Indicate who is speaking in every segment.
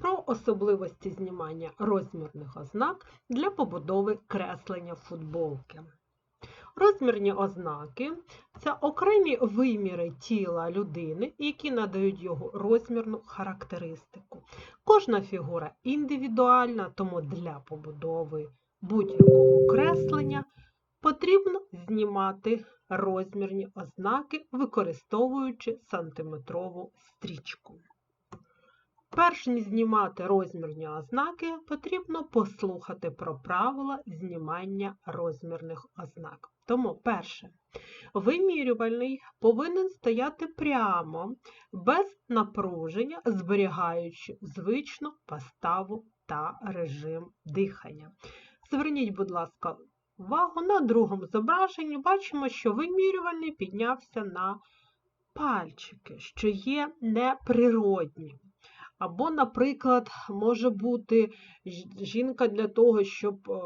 Speaker 1: про особливості знімання розмірних ознак для побудови креслення футболки. Розмірні ознаки це окремі виміри тіла людини, які надають його розмірну характеристику. Кожна фігура індивідуальна, тому для побудови будь-якого креслення потрібно знімати розмірні ознаки, використовуючи сантиметрову стрічку. Перш ніж знімати розмірні ознаки, потрібно послухати про правила знімання розмірних ознак. Тому, перше, вимірювальний повинен стояти прямо, без напруження, зберігаючи звичну поставу та режим дихання. Зверніть, будь ласка, увагу на другому зображенні бачимо, що вимірювальний піднявся на пальчики, що є неприродні. Або, наприклад, може бути жінка для того, щоб е,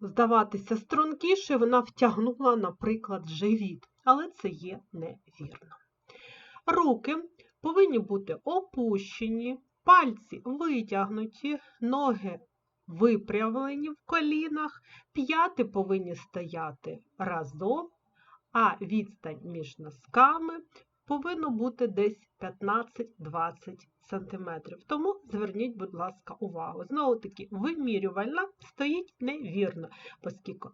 Speaker 1: здаватися стрункіше, вона втягнула, наприклад, живіт, але це є невірно. Руки повинні бути опущені, пальці витягнуті, ноги випрямлені в колінах, п'яти повинні стояти разом, а відстань між носками повинно бути десь 15-20 см. Тому зверніть, будь ласка, увагу. Знову таки, вимірювальна стоїть невірно, оскільки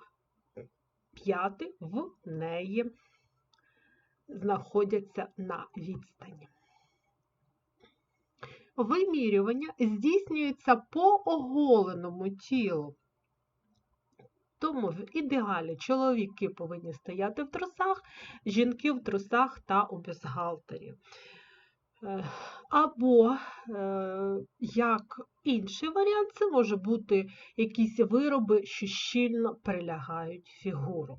Speaker 1: п'яти в неї знаходяться на відстані. Вимірювання здійснюється по оголеному тілу. Тому в ідеалі чоловіки повинні стояти в трусах, жінки в трусах та у бюстгальтері. Е, або, е, як інший варіант, це може бути якісь вироби, що щільно прилягають фігуру.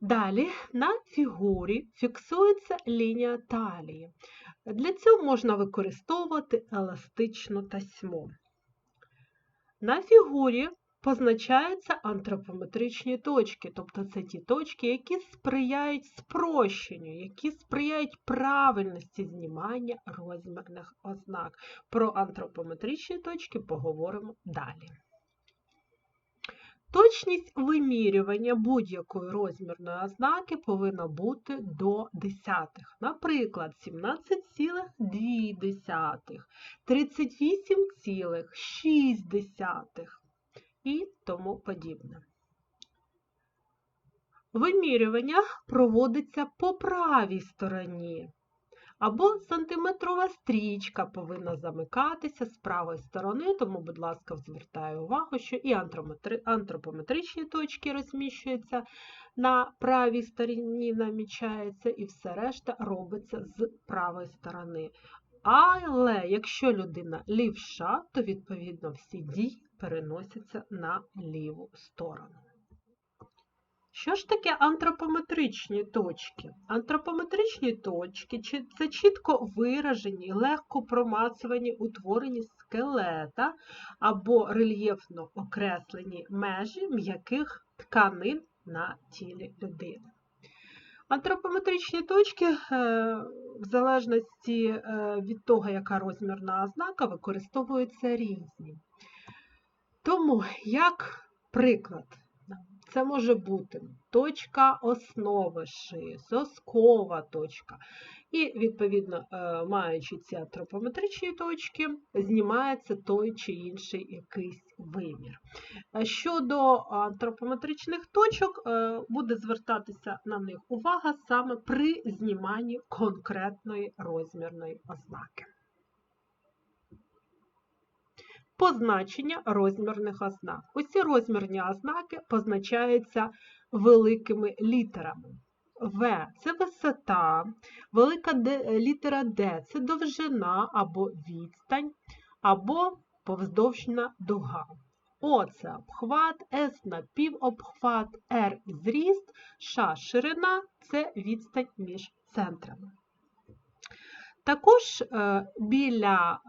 Speaker 1: Далі на фігурі фіксується лінія талії. Для цього можна використовувати еластичну тасьму. На фігурі позначаються антропометричні точки, тобто це ті точки, які сприяють спрощенню, які сприяють правильності знімання розмірних ознак. Про антропометричні точки поговоримо далі. Точність вимірювання будь-якої розмірної ознаки повинна бути до десятих. Наприклад, 17,2, 38,6 і тому подібне. Вимірювання проводиться по правій стороні, або сантиметрова стрічка повинна замикатися з правої сторони, тому, будь ласка, звертаю увагу, що і антропометричні точки розміщуються на правій стороні, намічається, і все решта робиться з правої сторони. Але якщо людина лівша, то відповідно всі дії переносяться на ліву сторону. Що ж таке антропометричні точки? Антропометричні точки це чітко виражені, легко промацувані утворені скелета або рельєфно окреслені межі м'яких тканин на тілі людини. Антропометричні точки, е, в залежності е, від того, яка розмірна ознака, використовуються різні. Тому, як приклад, це може бути точка основи шиї, соскова точка. І, відповідно, е, маючи ці антропометричні точки, знімається той чи інший якийсь вимір. Щодо антропометричних точок, е, буде звертатися на них увага саме при зніманні конкретної розмірної ознаки. Позначення розмірних ознак. Усі розмірні ознаки позначаються великими літерами. В це висота, велика Д, літера Д це довжина або відстань, або повздовжна дуга. О це обхват, С напівобхват, Р зріст, Ш ширина це відстань між центрами. Також е, біля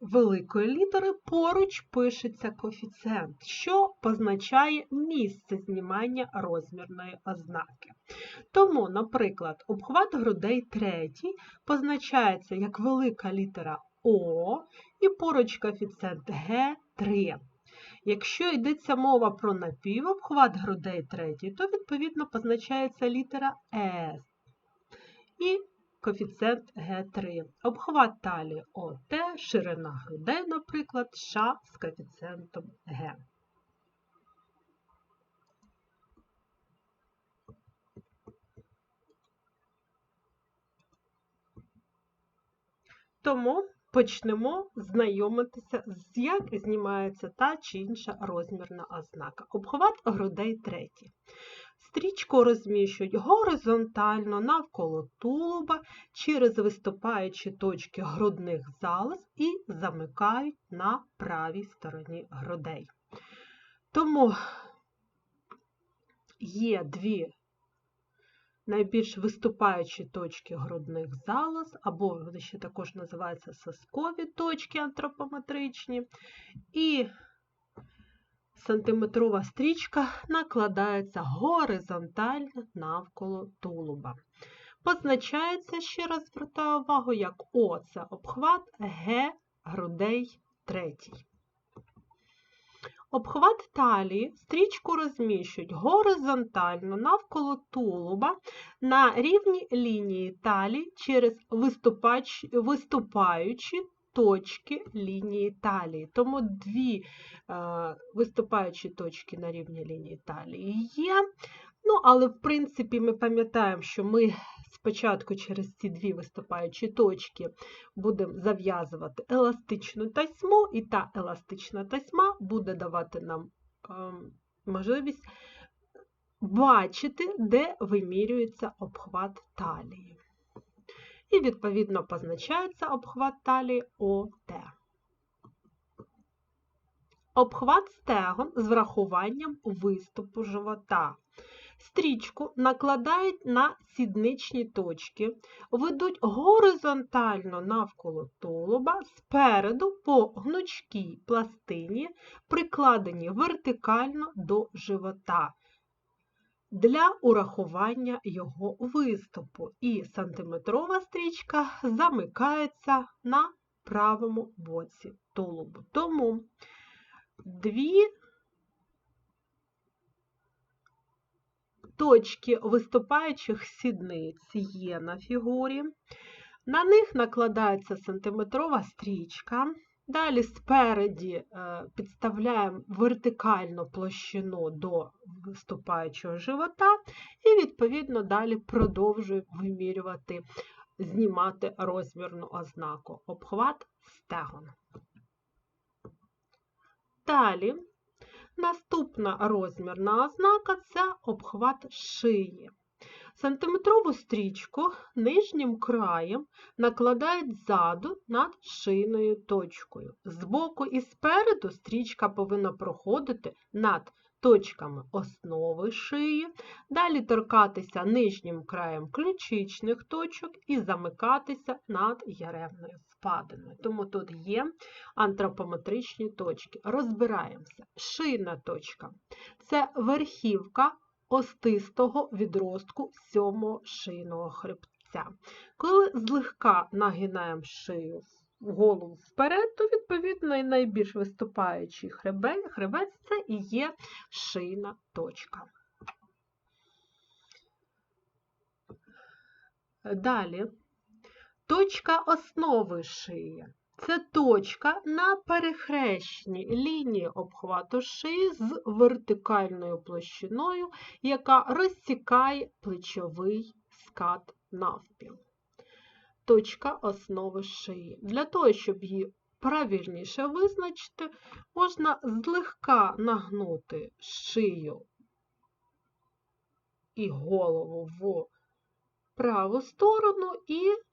Speaker 1: великої літери поруч пишеться коефіцієнт, що позначає місце знімання розмірної ознаки. Тому, наприклад, обхват грудей третій позначається як велика літера О і поруч коефіцієнт Г3. Якщо йдеться мова про напівобхват грудей третій, то відповідно позначається літера С і коефіцієнт Г3. Обхват талії ОТ, ширина грудей, наприклад, Ш з коефіцієнтом Г. Тому почнемо знайомитися, з як знімається та чи інша розмірна ознака. Обхват грудей третій. Стрічку розміщують горизонтально навколо тулуба через виступаючі точки грудних залоз і замикають на правій стороні грудей. Тому є дві найбільш виступаючі точки грудних залоз, або вони ще також називаються соскові точки антропометричні, і сантиметрова стрічка накладається горизонтально навколо тулуба. Позначається, ще раз звертаю увагу, як О це обхват, Г грудей третій. Обхват талії стрічку розміщують горизонтально навколо тулуба на рівні лінії талії через виступаючі точки лінії талії. Тому дві е, виступаючі точки на рівні лінії талії є. Ну, але, в принципі, ми пам'ятаємо, що ми спочатку через ці дві виступаючі точки будемо зав'язувати еластичну тасьму, і та еластична тасьма буде давати нам ем, можливість бачити, де вимірюється обхват талії. І, відповідно, позначається обхват талії ОТ. Обхват стегон з врахуванням виступу живота. Стрічку накладають на сідничні точки, ведуть горизонтально навколо тулуба, спереду по гнучкій пластині, прикладені вертикально до живота для урахування його виступу. І сантиметрова стрічка замикається на правому боці тулубу. Тому дві точки виступаючих сідниць є на фігурі. На них накладається сантиметрова стрічка. Далі спереді е, підставляємо вертикальну площину до виступаючого живота і, відповідно, далі продовжуємо вимірювати, знімати розмірну ознаку. Обхват стегон. Далі Наступна розмірна ознака це обхват шиї. Сантиметрову стрічку нижнім краєм накладають ззаду над шийною точкою. Збоку і спереду стрічка повинна проходити над точками основи шиї, далі торкатися нижнім краєм ключичних точок і замикатися над яревною впадиною. Тому тут є антропометричні точки. Розбираємося. Шийна точка це верхівка остистого відростку сьомого шийного хребця. Коли злегка нагинаємо шию голову вперед, то, відповідно, і найбільш виступаючий хребець, це і є шийна точка. Далі точка основи шиї. Це точка на перехрещенні лінії обхвату шиї з вертикальною площиною, яка розсікає плечовий скат навпіл. Точка основи шиї. Для того, щоб її правильніше визначити, можна злегка нагнути шию і голову в праву сторону і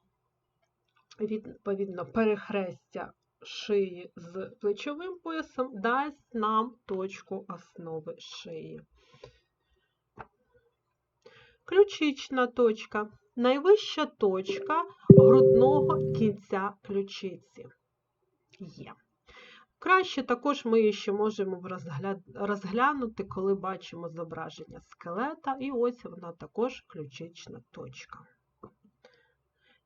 Speaker 1: відповідно, перехрестя шиї з плечовим поясом дасть нам точку основи шиї. Ключична точка найвища точка грудного кінця ключиці. є. Краще також ми її ще можемо розглянути, коли бачимо зображення скелета, і ось вона також ключична точка.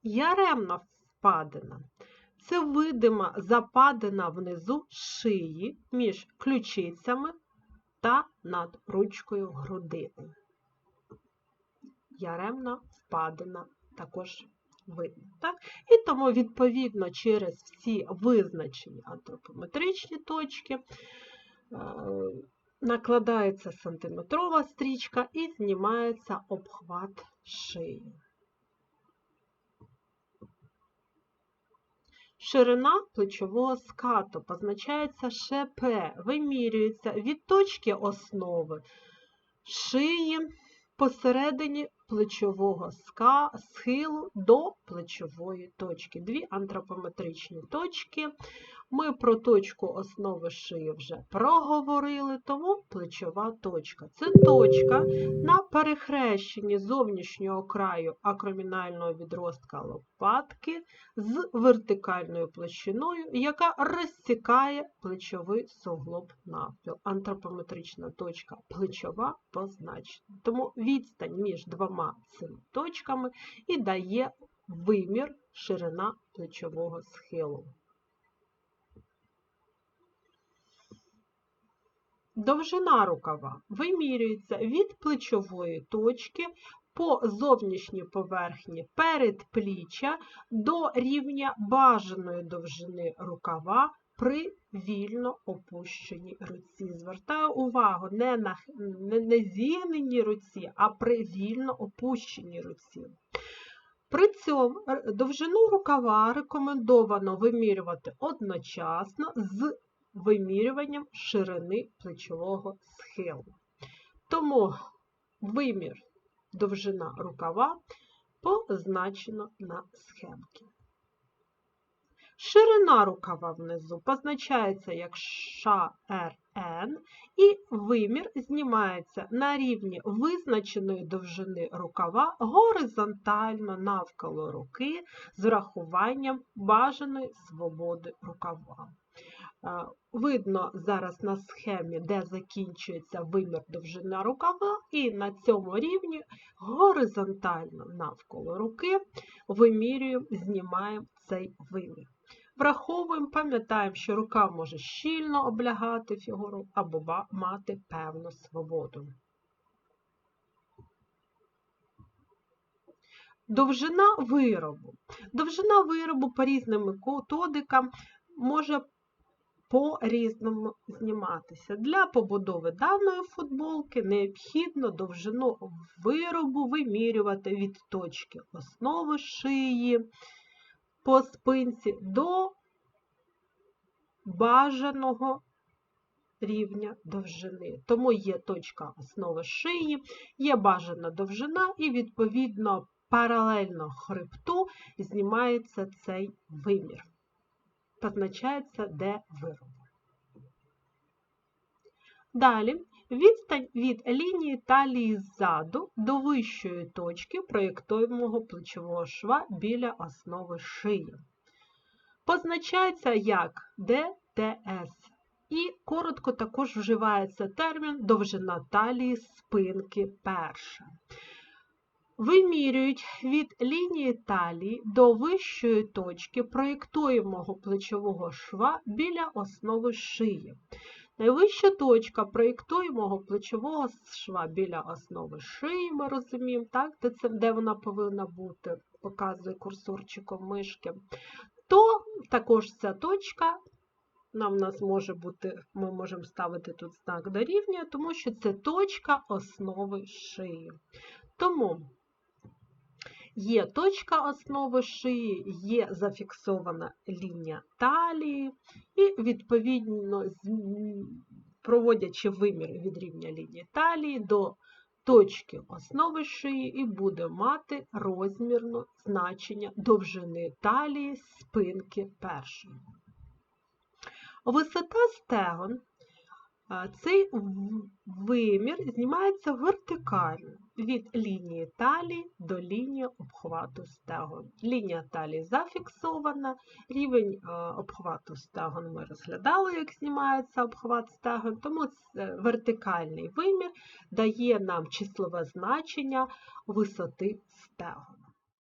Speaker 1: Яремна впадина це видима западина внизу шиї між ключицями та над ручкою грудини. Яремна впадина також видно. Так? І тому, відповідно, через всі визначені антропометричні точки е, накладається сантиметрова стрічка і знімається обхват шиї. Ширина плечового скату позначається ШП, вимірюється від точки основи шиї посередині плечового ска, схилу до плечової точки. Дві антропометричні точки. Ми про точку основи шиї вже проговорили, тому плечова точка. Це точка на перехрещенні зовнішнього краю акромінального відростка лопатки з вертикальною площиною, яка розсікає плечовий суглоб навпіл. Антропометрична точка плечова позначена. Тому відстань між двома цими точками і дає вимір ширина плечового схилу. Довжина рукава вимірюється від плечової точки по зовнішній поверхні передпліччя до рівня бажаної довжини рукава при вільно опущеній руці. Звертаю увагу не на не, не зігненій руці, а при вільно опущеній руці. При цьому довжину рукава рекомендовано вимірювати одночасно з вимірюванням ширини плечового схилу. Тому вимір довжина рукава позначено на схемці. Ширина рукава внизу позначається як ШРН, і вимір знімається на рівні визначеної довжини рукава горизонтально навколо руки з врахуванням бажаної свободи рукава. Видно зараз на схемі, де закінчується вимір довжина рукава, і на цьому рівні горизонтально навколо руки вимірюємо, знімаємо цей вимір. Враховуємо, пам'ятаємо, що рука може щільно облягати фігуру або мати певну свободу. Довжина виробу. Довжина виробу по різним методикам може по-різному зніматися. Для побудови даної футболки необхідно довжину виробу вимірювати від точки основи шиї по спинці до бажаного рівня довжини. Тому є точка основи шиї, є бажана довжина, і, відповідно, паралельно хребту знімається цей вимір позначається де вироб. Далі відстань від лінії талії ззаду до вищої точки проєктуємого плечового шва біля основи шиї. Позначається як ДТС. І коротко також вживається термін довжина талії спинки перша вимірюють від лінії талії до вищої точки проєктуємого плечового шва біля основи шиї. Найвища точка проєктуємого плечового шва біля основи шиї, ми розуміємо, так, де, це, де вона повинна бути, показує курсорчиком мишки, то також ця точка нам нас може бути, ми можемо ставити тут знак дорівнює, тому що це точка основи шиї. Тому Є точка основи шиї, є зафіксована лінія талії, і, відповідно, проводячи вимір від рівня лінії талії до точки основи шиї, і буде мати розмірне значення довжини талії спинки першої. Висота стегон Цей вимір знімається вертикально від лінії талії до лінії обхвату стегон. Лінія талії зафіксована, рівень е, обхвату стегон ми розглядали, як знімається обхват стегон, тому вертикальний вимір дає нам числове значення висоти стегон.